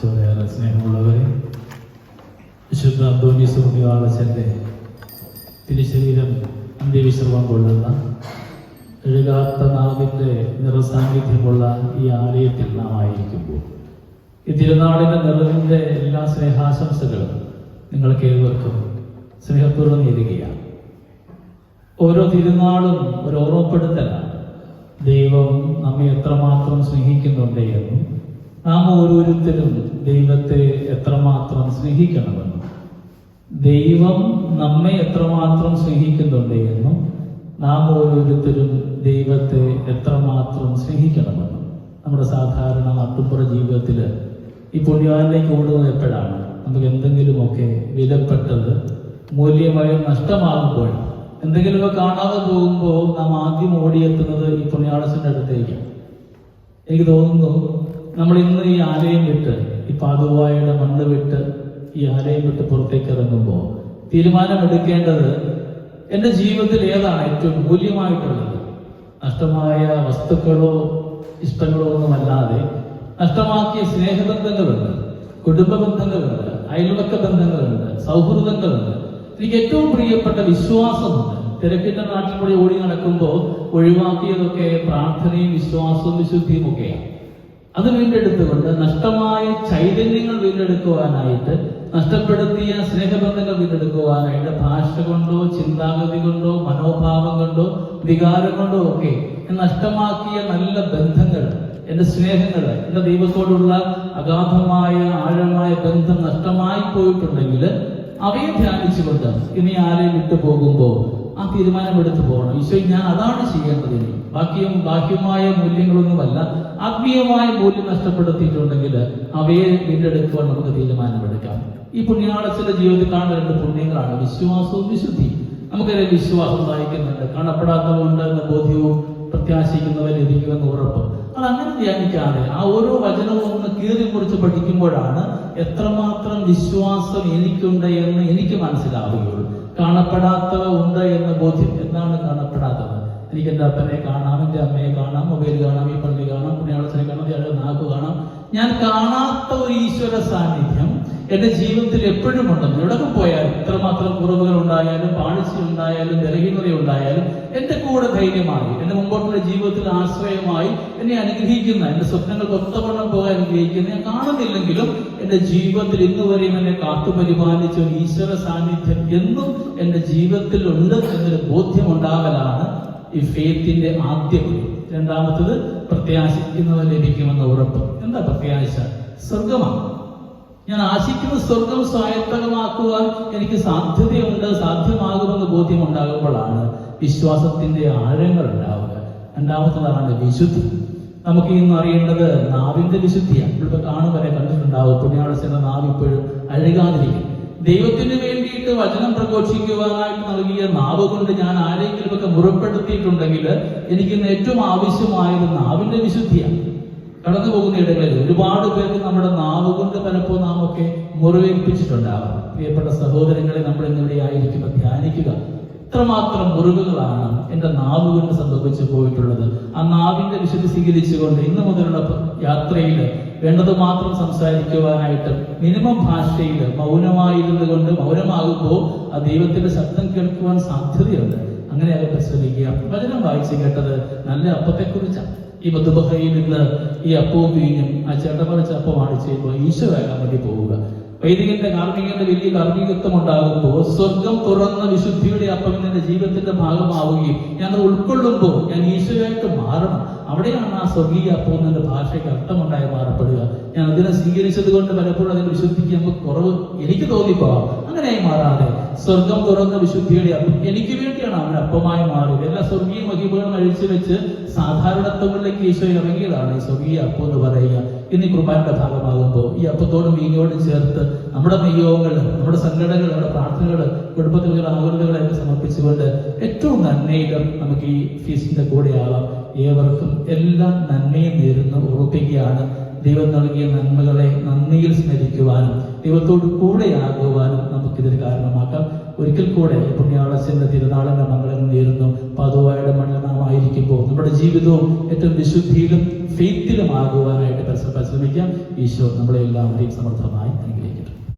ഈശോയേറെ സ്നേഹമുള്ളവരെ വിശുദ്ധ അന്തോണീസ് പുണ്യവാളച്ചന്റെ തിരുശരീരം അന്ത്യവിശ്രമം കൊള്ളുന്ന എഴുകാത്ത നാവിന്റെ നിറസാന്നിധ്യമുള്ള ഈ ആലയത്തിൽ നാം ആയിരിക്കുമ്പോൾ ഈ തിരുനാളിന്റെ നിറവിന്റെ എല്ലാ സ്നേഹാശംസകളും നിങ്ങൾക്ക് ഏവർക്കും സ്നേഹപൂർവം നേരുകയാണ്. ഓരോ തിരുനാളും ഒരു ഓർമ്മപ്പെടുത്തലാണ്. ദൈവം നമ്മെ എത്രമാത്രം സ്നേഹിക്കുന്നുണ്ട് എന്നും നാം ഓരോരുത്തരും ദൈവത്തെ എത്രമാത്രം സ്നേഹിക്കണമെന്നും ദൈവം നമ്മെ എത്രമാത്രം സ്നേഹിക്കുന്നുണ്ട് എന്നും നാം ഓരോരുത്തരും ദൈവത്തെ എത്രമാത്രം സ്നേഹിക്കണമെന്നും നമ്മുടെ സാധാരണ നാട്ടുമ്പുറ ജീവിതത്തിൽ ഈ പുണ്യവാനിലേക്ക് ഓടുന്നത് എപ്പോഴാണ് നമുക്ക് എന്തെങ്കിലുമൊക്കെ വിലപ്പെട്ടത് മൂല്യമായി നഷ്ടമാകുമ്പോൾ എന്തെങ്കിലുമൊക്കെ കാണാതെ പോകുമ്പോൾ നാം ആദ്യം ഓടിയെത്തുന്നത് ഈ പുണ്യാളസിന്റെ അടുത്തേക്കാണ്. എനിക്ക് തോന്നുന്നു നമ്മൾ ഇന്ന് ഈ ആലയം വിട്ട് ഈ പാതുവായുടെ മണ്ണ് വിട്ട് ഈ ആലയം വിട്ട് പുറത്തേക്ക് ഇറങ്ങുമ്പോൾ തീരുമാനമെടുക്കേണ്ടത് എന്റെ ജീവിതത്തിൽ ഏതാണ് ഏറ്റവും മൂല്യമായിട്ടുള്ളത്? നഷ്ടമായ വസ്തുക്കളോ ഇഷ്ടങ്ങളോ ഒന്നുമല്ലാതെ നഷ്ടമാക്കിയ സ്നേഹബന്ധങ്ങളുണ്ട് കുടുംബ ബന്ധങ്ങളുണ്ട് അയൽവക്ക ബന്ധങ്ങളുണ്ട് സൗഹൃദങ്ങളുണ്ട്. എനിക്ക് ഏറ്റവും പ്രിയപ്പെട്ട വിശ്വാസമുണ്ട്. തിരക്കിന്റെ നാട്ടിൽ കൂടി ഓടി നടക്കുമ്പോൾ ഒഴിവാക്കിയതൊക്കെ പ്രാർത്ഥനയും വിശ്വാസവും വിശുദ്ധിയും ഒക്കെയാണ്. അത് വീണ്ടെടുത്തുകൊണ്ട് നഷ്ടമായ ചൈതന്യങ്ങൾ വീണ്ടെടുക്കുവാനായിട്ട് നഷ്ടപ്പെടുത്തിയ സ്നേഹബന്ധങ്ങൾ വീണ്ടെടുക്കുവാനായിട്ട് ഭാഷ കൊണ്ടോ ചിന്താഗതി കൊണ്ടോ മനോഭാവം കൊണ്ടോ വികാരം കൊണ്ടോ ഒക്കെ നഷ്ടമാക്കിയ നല്ല ബന്ധങ്ങൾ എന്റെ സ്നേഹങ്ങൾ എന്റെ ദൈവത്തോടുള്ള അഗാധമായ ആഴമായ ബന്ധം നഷ്ടമായി പോയിട്ടുണ്ടെങ്കിൽ അവയെ ധ്യാനിച്ചുകൊണ്ട് ഇനി ആരെയും വിട്ടു പോകുമ്പോൾ ആ തീരുമാനമെടുത്തു പോകണം. ഈശോ ഞാൻ അതാണ് ചെയ്യേണ്ടത് ബാക്കിയും ബാഹ്യമായ മൂല്യങ്ങളൊന്നുമല്ല ആത്മീയമായ മൂല്യം നഷ്ടപ്പെടുത്തിയിട്ടുണ്ടെങ്കിൽ അവയെ വീണ്ടെടുക്കുവാൻ നമുക്ക് തീരുമാനമെടുക്കാം. ഈ പുണ്യാളച്ചന്റെ ജീവിതത്തിൽ കാണുന്ന രണ്ട് പുണ്യങ്ങളാണ്. വിശ്വാസവും വിശുദ്ധി. നമുക്കറിയാം വിശ്വാസം സഹായിക്കുന്നുണ്ട് കാണപ്പെടാത്തതുകൊണ്ട് എന്ന ബോധ്യവും പ്രത്യാശിക്കുന്നവർ ലഭിക്കുമെന്ന് ഉറപ്പ്. അത് അങ്ങനെ ധ്യാനിക്കാതെ ആ ഓരോ വചനവും ഒന്ന് കീറി കുറിച്ച് പഠിക്കുമ്പോഴാണ് എത്രമാത്രം വിശ്വാസം എനിക്കുണ്ട് എന്ന് എനിക്ക് മനസ്സിലാവുകയുള്ളൂ. കാണപ്പെടാത്തവ ഉണ്ട് എനിക്ക് എന്റെ അപ്പനെ കാണാം എന്റെ അമ്മയെ കാണാം മൊബൈൽ കാണാം ഈ പള്ളി കാണാം പുണ്യാളച്ചനെ കാണാം ഇയാളുടെ നാക്ക് കാണാം. ഞാൻ കാണാത്ത ഒരു ഈശ്വര സാന്നിധ്യം എന്റെ ജീവിതത്തിൽ എപ്പോഴും ഉണ്ടെന്ന്. എവിടെ പോയാലും ഇത്രമാത്രം കുറവുകൾ ഉണ്ടായാലും പാളിച്ച ഉണ്ടായാലും ബലഹീനത ഉണ്ടായാലും എന്റെ കൂടെ ധൈര്യമായി എന്റെ മുമ്പോട്ടുള്ള ജീവിതത്തിൽ ആശ്രയമായി എന്നെ അനുഗ്രഹിക്കുന്ന എന്റെ സ്വപ്നങ്ങൾക്ക് ഒത്തവണ്ണം പോകാൻ അനുഗ്രഹിക്കുന്ന ഞാൻ കാണുന്നില്ലെങ്കിലും എന്റെ ജീവിതത്തിൽ ഇന്ന് വരെയും എന്നെ കാത്തു പരിപാലിച്ച ഒരു ഈശ്വര സാന്നിധ്യം എന്നും എന്റെ ജീവിതത്തിൽ ഉണ്ട് എന്നൊരു ബോധ്യം ഉണ്ടാകലാണ് ഈ ഫെയ്ത്തിന്റെ ആദ്യം രണ്ടാമത്തത് പ്രത്യാശിക്കുന്നത് ലഭിക്കുമെന്ന ഉറപ്പ്. എന്താ പ്രത്യാശ? സ്വർഗമാണ് ഞാൻ ആശിക്കുന്ന സ്വർഗം സ്വായത്തകമാക്കുവാൻ എനിക്ക് സാധ്യതയുണ്ട് സാധ്യമാകുമെന്ന് ബോധ്യം ഉണ്ടാകുമ്പോഴാണ് വിശ്വാസത്തിന്റെ ആഴങ്ങൾ ഉണ്ടാവുക. രണ്ടാമത്തതാണ് വിശുദ്ധി. നമുക്ക് ഇന്ന് അറിയേണ്ടത് നാവിന്റെ വിശുദ്ധിയാണ്. ഇവിടെ കാണും വരെ കണ്ടിട്ടുണ്ടാവും. പുണ്യാളസിന്റെ നാവ് ഇപ്പോഴും അഴുകാതിരിക്കും. ദൈവത്തിന് വേണ്ടിയിട്ട് വചനം പ്രഘോഷിക്കുവാനായിട്ട് നൽകിയ നാവ് കൊണ്ട് ഞാൻ ആരെങ്കിലും ഒക്കെ മുറപ്പെടുത്തിയിട്ടുണ്ടെങ്കിൽ എനിക്ക് ഇന്ന് ഏറ്റവും ആവശ്യമായത് നാവിന്റെ വിശുദ്ധിയാണ്. കടന്നു പോകുന്ന ഇടങ്ങളിൽ ഒരുപാട് പേർക്ക് നമ്മുടെ നാവ് കൊണ്ട് പലപ്പോഴും നാം ഒക്കെ മുറിവേൽപ്പിച്ചിട്ടുണ്ടാവാം. പ്രിയപ്പെട്ട സഹോദരങ്ങളെ നമ്മൾ ഇന്നിവിടെ ആയിരിക്കുമ്പോൾ ധ്യാനിക്കുക. ഇത്രമാത്രം മുറിവുകളാണ് എന്റെ നാവ് കൊണ്ട് സംഭവിച്ചു പോയിട്ടുള്ളത്. ആ നാവിന്റെ വിശുദ്ധി സ്വീകരിച്ചുകൊണ്ട് ഇന്ന് മുതലുള്ള യാത്രയിൽ വേണ്ടത് മാത്രം സംസാരിക്കുവാനായിട്ട് മിനിമം ഭാഷയിൽ മൗനമായിരുന്നു കൊണ്ട് മൗനമാകുമ്പോൾ ആ ദൈവത്തിന്റെ ശബ്ദം കേൾക്കുവാൻ സാധ്യതയുണ്ട്. അങ്ങനെ അവർ ശ്രമിക്കുക വചനം വായിച്ചു കേട്ടത് നല്ല അപ്പത്തെക്കുറിച്ചാണ്. ഈ മധുബഹയിൽ നിന്ന് ഈ അപ്പവും വീഞ്ഞും ആ ചേട്ടപ്പറച്ച അപ്പമാണ് ചെയ്യുമ്പോൾ ഈശോ വേഗം വേണ്ടി പോവുക. വൈദികന്റെ കാർമ്മികന്റെ വലിയ കാർമ്മികത്വം ഉണ്ടാകുമ്പോൾ സ്വർഗം തുറന്ന വിശുദ്ധിയുടെ അപ്പം എന്റെ ജീവിതത്തിന്റെ ഭാഗമാവുകയും ഞാൻ ഉൾക്കൊള്ളുമ്പോൾ ഞാൻ ഈശോയായിട്ട് മാറണം. അവിടെയാണ് ആ സ്വർഗീയ അപ്പം എന്ന ഭാഷയ്ക്ക് അർത്ഥമുണ്ടായി മാറപ്പെടുക. ഞാൻ അതിനെ സ്വീകരിച്ചത് കൊണ്ട് പലപ്പോഴും അതിന്റെ വിശുദ്ധിക്ക് നമുക്ക് കുറവ് എനിക്ക് തോന്നിപ്പോവാം. അങ്ങനെയായി മാറാതെ സ്വർഗം തുറന്ന വിശുദ്ധിയുടെ അപ്പം എനിക്ക് വേണ്ടിയാണ് അവൻ അപ്പമായി മാറിയത്. എല്ലാ സ്വർഗീയ മഹിമകളും അഴിച്ചു വെച്ച് സാധാരണത്വങ്ങളിലേക്ക് ഈശോ ഇറങ്ങിയതാണ് ഈ സ്വർഗീയ അപ്പം എന്ന് പറയുക. ഇന്ന് ഈ കുർബാനയുടെ ഭാഗമാകുമ്പോൾ ഈ അപ്പത്തോടും വീഞ്ഞോടും ചേർത്ത് നമ്മുടെ നിയോഗങ്ങൾ നമ്മുടെ സംഘടനകൾ നമ്മുടെ പ്രാർത്ഥനകൾ കുടുംബത്തിലുള്ള ആകുലതകളൊക്കെ സമർപ്പിച്ചുകൊണ്ട് ഏറ്റവും നന്മയിലും നമുക്ക് ഈ ഫീസിന്റെ കൂടെയാവാം ഏവർക്കും എല്ലാ നന്മയും നേരുന്ന ഉറപ്പിക്കുകയാണ് ദൈവം നൽകിയ നന്മകളെ നന്ദിയിൽ സ്മരിക്കുവാനും ദൈവത്തോട് കൂടെയാകുവാനും നമുക്കിതിന് കാരണമാക്കാം. ഒരിക്കൽ കൂടെ പുണ്യാളസിന്റെ തിരുനാളിന്റെ മംഗളം നേരുന്നു. പതുവായുടെ മണ്ണനാമായിരിക്കുമ്പോൾ നമ്മുടെ ജീവിതവും ഏറ്റവും വിശുദ്ധിയിലും ഫെയ്ത്തിലും ആകുവാനായിട്ട് പരസ്പരം പരിശ്രമിക്കാം ഈശോ നമ്മളെ സമർത്ഥമായി അനുഗ്രഹിക്കട്ടെ.